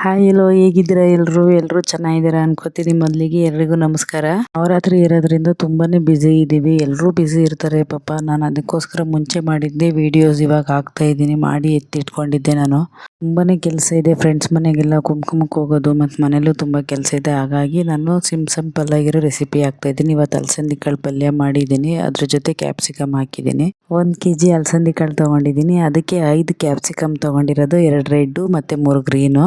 Hi ಎಲ್ಲೋ ಹೇಗಿದ್ದೀರಾ? ಎಲ್ರು ಎಲ್ರು ಚೆನ್ನಾಗಿದ್ದೀರಾ ಅನ್ಕೋತೀನಿ ಮೊದಲಿಗೆ ಎಲ್ರಿಗೂ ನಮಸ್ಕಾರ. ನವರಾತ್ರಿ ಇರೋದ್ರಿಂದ ತುಂಬಾನೇ ಬ್ಯುಸಿ ಇದ್ದೀವಿ. ಎಲ್ಲರೂ ಬ್ಯುಸಿ ಇರ್ತಾರೆ ಪಾಪ. ನಾನು ಅದಕ್ಕೋಸ್ಕರ ಮುಂಚೆ ಮಾಡಿದ್ದೆ ವಿಡಿಯೋಸ್ ಇವಾಗ ಹಾಕ್ತಾ ಇದ್ದೀನಿ. ಮಾಡಿ ಎತ್ತಿಟ್ಕೊಂಡಿದ್ದೆ ನಾನು. ತುಂಬಾನೇ ಕೆಲಸ ಇದೆ. ಫ್ರೆಂಡ್ಸ್ ಮನೆಗೆಲ್ಲ ಕುಂಕುಮಕ್ಕೆ ಹೋಗೋದು ಮತ್ತು ಮನೇಲೂ ತುಂಬ ಕೆಲಸ ಇದೆ. ಹಾಗಾಗಿ ನಾನು ಸಿಮ್ ಸಿಂಪಲ್ ಆಗಿರೋ ರೆಸಿಪಿ ಹಾಕ್ತಾ ಇದ್ದೀನಿ. ಇವತ್ತು ಅಲಸಂದಿ ಕಾಳು ಪಲ್ಯ ಮಾಡಿದ್ದೀನಿ. ಅದ್ರ ಜೊತೆ ಕ್ಯಾಪ್ಸಿಕಮ್ ಹಾಕಿದ್ದೀನಿ. ಒಂದು ಕೆ ಜಿ ಅಲಸಂದಿ ಕಾಳು ತೊಗೊಂಡಿದ್ದೀನಿ. ಅದಕ್ಕೆ ಐದು ಕ್ಯಾಪ್ಸಿಕಮ್ ತೊಗೊಂಡಿರೋದು, ಎರಡು ರೆಡ್ಡು ಮತ್ತು ಮೂರು ಗ್ರೀನು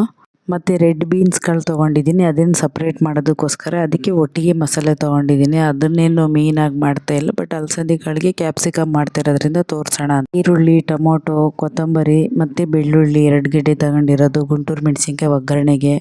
ಮತ್ತು ರೆಡ್ ಬೀನ್ಸ್ಗಳು ತೊಗೊಂಡಿದ್ದೀನಿ ಅದನ್ನು ಸಪ್ರೇಟ್ ಮಾಡೋದಕ್ಕೋಸ್ಕರ. ಅದಕ್ಕೆ ಒಟ್ಟಿಗೆ ಮಸಾಲೆ ತೊಗೊಂಡಿದ್ದೀನಿ. ಅದನ್ನೇನು ಮೀನಾಗಿ ಮಾಡ್ತಾ ಇಲ್ಲ ಬಟ್ ಅಲಸಂದಿಗಳಿಗೆ ಕ್ಯಾಪ್ಸಿಕಮ್ ಮಾಡ್ತಿರೋದ್ರಿಂದ ತೋರಿಸೋಣ ಈರುಳ್ಳಿ, ಟೊಮೊಟೊ, ಕೊತ್ತಂಬರಿ, ಮತ್ತು ಬೆಳ್ಳುಳ್ಳಿ ಎರಡು ಗಿಡ್ಡೆ ತಗೊಂಡಿರೋದು ಗುಂಟೂರು ಮೆಣಸಿನ್ಕಾಯಿ ಒಗ್ಗರಣೆಗೆ.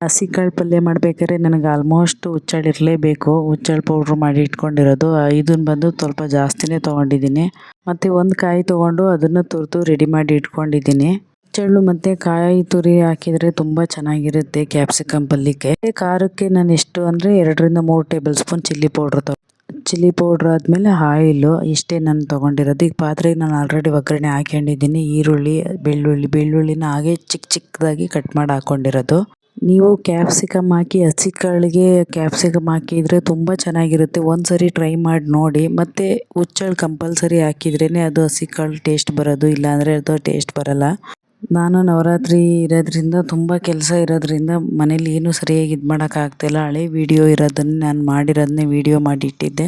ಹಸಿಕಾಳು ಪಲ್ಯ ಮಾಡಬೇಕಾದ್ರೆ ನನಗೆ ಆಲ್ಮೋಸ್ಟ್ ಹುಚ್ಚಾಳು ಇರಲೇಬೇಕು. ಹುಚ್ಚಾಳು ಪೌಡ್ರ್ ಮಾಡಿ ಇಟ್ಕೊಂಡಿರೋದು. ಇದನ್ನು ಬಂದು ಸ್ವಲ್ಪ ಜಾಸ್ತಿನೇ ತೊಗೊಂಡಿದ್ದೀನಿ. ಮತ್ತು ಒಂದು ಕಾಯಿ ತೊಗೊಂಡು ಅದನ್ನು ತುರಿದು ರೆಡಿ ಮಾಡಿ ಇಟ್ಕೊಂಡಿದ್ದೀನಿ. ಹುಚ್ಚೆಳ್ಳು ಮತ್ತೆ ಕಾಯಿ ತುರಿ ಹಾಕಿದರೆ ತುಂಬ ಚೆನ್ನಾಗಿರುತ್ತೆ ಕ್ಯಾಪ್ಸಿಕಮ್ ಪಲ್ಯಕ್ಕೆ. ಖಾರಕ್ಕೆ ನಾನು ಎಷ್ಟು ಅಂದರೆ ಎರಡರಿಂದ ಮೂರು ಟೇಬಲ್ ಸ್ಪೂನ್ ಚಿಲ್ಲಿ ಪೌಡರ್ ತಗೊ ಚಿಲ್ಲಿ ಪೌಡ್ರ್ ಆದಮೇಲೆ ಆಯಿಲು ಇಷ್ಟೇ ನಾನು ತೊಗೊಂಡಿರೋದು. ಈಗ ಪಾತ್ರೆಗೆ ನಾನು ಆಲ್ರೆಡಿ ಒಗ್ಗರಣೆ ಹಾಕೊಂಡಿದ್ದೀನಿ ಈರುಳ್ಳಿ, ಬೆಳ್ಳುಳ್ಳಿ, ಬೆಳ್ಳುಳ್ಳಿನ ಹಾಗೆ ಚಿಕ್ಕ ಚಿಕ್ಕದಾಗಿ ಕಟ್ ಮಾಡಿ ಹಾಕ್ಕೊಂಡಿರೋದು. ನೀವು ಕ್ಯಾಪ್ಸಿಕಮ್ ಹಾಕಿ, ಹಸಿ ಕಾಳಿಗೆ ಕ್ಯಾಪ್ಸಿಕಮ್ ಹಾಕಿದರೆ ತುಂಬ ಚೆನ್ನಾಗಿರುತ್ತೆ. ಒಂದ್ಸರಿ ಟ್ರೈ ಮಾಡಿ ನೋಡಿ. ಮತ್ತು ಹುಚ್ಚಳ್ ಕಂಪಲ್ಸರಿ ಹಾಕಿದ್ರೇ ಅದು ಹಸಿ ಕಾಳು ಟೇಸ್ಟ್ ಬರೋದು. ಇಲ್ಲಾಂದರೆ ಅದು ಟೇಸ್ಟ್ ಬರೋಲ್ಲ. ನಾನು ನವರಾತ್ರಿ ಇರೋದ್ರಿಂದ ತುಂಬ ಕೆಲಸ ಇರೋದ್ರಿಂದ ಮನೇಲಿ ಏನೂ ಸರಿಯಾಗಿ ಇದು ಮಾಡೋಕ್ಕಾಗ್ತಿಲ್ಲ ಹಳೆ ವೀಡಿಯೋ ಇರೋದನ್ನು ನಾನು ಮಾಡಿರೋದನ್ನೇ ವೀಡಿಯೋ ಮಾಡಿಟ್ಟಿದ್ದೆ.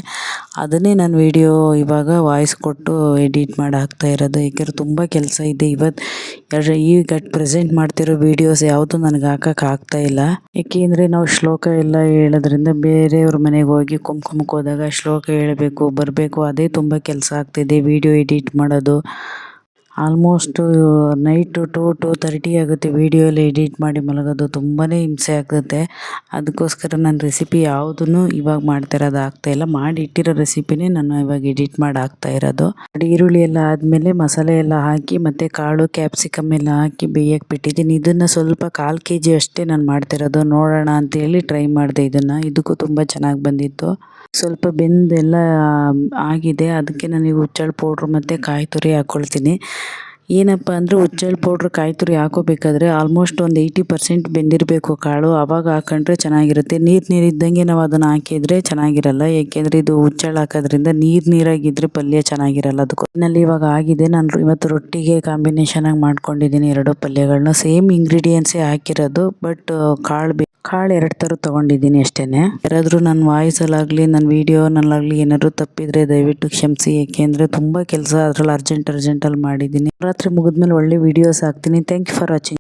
ಅದನ್ನೇ ನಾನು ವೀಡಿಯೋ ಇವಾಗ ವಾಯ್ಸ್ ಕೊಟ್ಟು ಎಡಿಟ್ ಮಾಡಿ ಹಾಕ್ತಾ ಇರೋದು. ಏಕೆಂದರೆ ತುಂಬ ಕೆಲಸ ಇದೆ. ಇವತ್ತು ಈಗ ಪ್ರೆಸೆಂಟ್ ಮಾಡ್ತಿರೋ ವೀಡಿಯೋಸ್ ಯಾವುದು ನನಗೆ ಹಾಕೋಕೆ ಇಲ್ಲ. ಏಕೆಂದರೆ ನಾವು ಶ್ಲೋಕ ಎಲ್ಲ ಹೇಳೋದ್ರಿಂದ ಬೇರೆಯವ್ರ ಮನೆಗೆ ಹೋಗಿ ಕುಂಕುಮಕ್ಕೆ ಹೋದಾಗ ಶ್ಲೋಕ ಹೇಳಬೇಕು, ಬರಬೇಕು, ಅದೇ ತುಂಬ ಕೆಲಸ ಆಗ್ತಿದೆ. ವೀಡಿಯೋ ಎಡಿಟ್ ಮಾಡೋದು. Almost night two two thirty ಆಗುತ್ತೆ ವೀಡಿಯೋ ಎಲ್ಲ ಎಡಿಟ್ ಮಾಡಿ ಮಲಗೋದು ತುಂಬಾ ಹಿಂಸೆ ಆಗುತ್ತೆ. ಅದಕ್ಕೋಸ್ಕರ ನಾನು ರೆಸಿಪಿ ಯಾವುದೂ ಇವಾಗ ಮಾಡ್ತಾ ಇರೋದು ಆಗ್ತಾಯಿಲ್ಲ ಮಾಡಿ ಇಟ್ಟಿರೋ ರೆಸಿಪಿನೇ ನಾನು ಇವಾಗ ಎಡಿಟ್ ಮಾಡಿ ಹಾಕ್ತಾ ಇರೋದು. ಈರುಳ್ಳಿ ಎಲ್ಲ ಆದಮೇಲೆ ಮಸಾಲೆ ಎಲ್ಲ ಹಾಕಿ ಮತ್ತು ಕಾಳು ಕ್ಯಾಪ್ಸಿಕಮ್ ಎಲ್ಲ ಹಾಕಿ ಬೇಯಕ್ಕೆ ಬಿಟ್ಟಿದ್ದೀನಿ. ಇದನ್ನು ಸ್ವಲ್ಪ ಕಾಲು ಕೆ ಜಿ ಅಷ್ಟೇ ನಾನು ಮಾಡ್ತಿರೋದು ನೋಡೋಣ ಅಂತೇಳಿ ಟ್ರೈ ಮಾಡಿದೆ ಇದನ್ನು. ಇದಕ್ಕೂ ತುಂಬ ಚೆನ್ನಾಗಿ ಬಂದಿತ್ತು. ಸ್ವಲ್ಪ ಬೆಂದೆಲ್ಲ ಆಗಿದೆ. ಅದಕ್ಕೆ ನನಗೆ ಹುಚ್ಚೆಳ್ಳು ಪೌಡ್ರು ಮತ್ತು ಕಾಯಿ ತುರಿ ಹಾಕ್ಕೊಳ್ತೀನಿ ಏನಪ್ಪ ಅಂದರೆ ಉಜ್ಜಲ್ ಪೌಡ್ರ್ ಕಾಯಿ ತುರಿ ಹಾಕೋಬೇಕಾದ್ರೆ ಆಲ್ಮೋಸ್ಟ್ ಒಂದು ಏಯ್ಟಿ ಪರ್ಸೆಂಟ್ ಬೆಂದಿರಬೇಕು ಕಾಳು. ಆವಾಗ ಹಾಕೊಂಡ್ರೆ ಚೆನ್ನಾಗಿರುತ್ತೆ. ನೀರು ನೀರಿದ್ದಂಗೆ ನಾವು ಅದನ್ನು ಹಾಕಿದರೆ ಚೆನ್ನಾಗಿರಲ್ಲ. ಏಕೆಂದರೆ ಇದು ಉಜ್ಜಳ ಹಾಕೋದ್ರಿಂದ ನೀರು ನೀರಾಗಿದ್ದರೆ ಪಲ್ಯ ಚೆನ್ನಾಗಿರಲ್ಲ ಅದಕ್ಕೂ ನಲ್ಲಿ ಇವಾಗ ಆಗಿದೆ. ನಾನು ಇವತ್ತು ರೊಟ್ಟಿಗೆ ಕಾಂಬಿನೇಷನ್ ಆಗಿ ಮಾಡ್ಕೊಂಡಿದ್ದೀನಿ ಎರಡು ಪಲ್ಯಗಳನ್ನ ಸೇಮ್ ಇಂಗ್ರೀಡಿಯೆಂಟ್ಸೇ ಹಾಕಿರೋದು ಬಟ್ ಕಾಳು ಕಾಳು ಎರಡು ಥರ ತೊಗೊಂಡಿದ್ದೀನಿ ಅಷ್ಟೇ ಯಾರಾದರೂ ನನ್ನ ವಾಯ್ಸಲ್ಲಾಗಲಿ ನನ್ನ ವೀಡಿಯೋನಲ್ಲಾಗಲಿ ಏನಾದರೂ ತಪ್ಪಿದರೆ ದಯವಿಟ್ಟು ಕ್ಷಮಿಸಿ. ಏಕೆಂದರೆ ತುಂಬ ಕೆಲಸ ಅದರಲ್ಲಿ ಅರ್ಜೆಂಟ್ ಅರ್ಜೆಂಟಲ್ಲಿ ಮಾಡಿದ್ದೀನಿ. ರಾತ್ರಿ ಮುಗಿದ್ಮೇಲೆ ಒಳ್ಳೆ ವೀಡಿಯೋಸ್ ಹಾಕ್ತೀನಿ. Thank you for watching